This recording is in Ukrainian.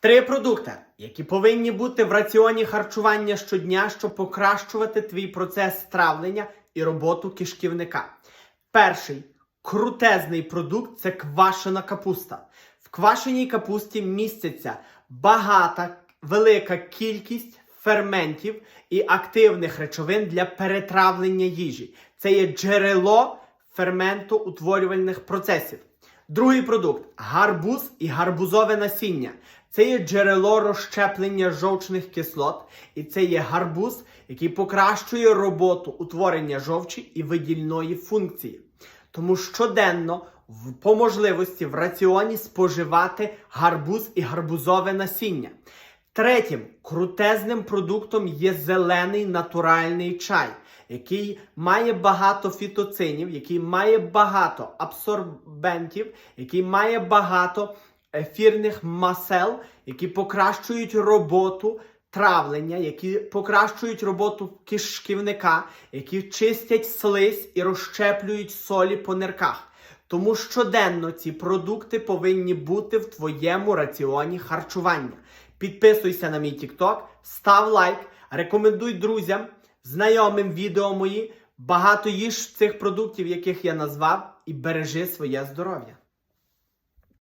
Три продукти, які повинні бути в раціоні харчування щодня, щоб покращувати твій процес травлення і роботу кишківника. Перший крутезний продукт це квашена капуста. В квашеній капусті міститься багата, велика кількість ферментів і активних речовин для перетравлення їжі. Це є джерело ферментоутворювальних процесів. Другий продукт гарбуз і гарбузове насіння. Це є джерело розщеплення жовчних кислот, і це є гарбуз, який покращує роботу утворення жовчі і видільної функції. Тому щоденно, по можливості в раціоні споживати гарбуз і гарбузове насіння. Третім крутезним продуктом є зелений натуральний чай, який має багато фітоцинів, який має багато абсорбентів, який має багато ефірних масел, які покращують роботу травлення, які покращують роботу кишківника, які чистять слизь і розщеплюють солі по нирках. Тому щоденно ці продукти повинні бути в твоєму раціоні харчування. Підписуйся на мій TikTok, став лайк, рекомендуй друзям, знайомим відео мої. Багато їж цих продуктів, яких я назвав, і бережи своє здоров'я.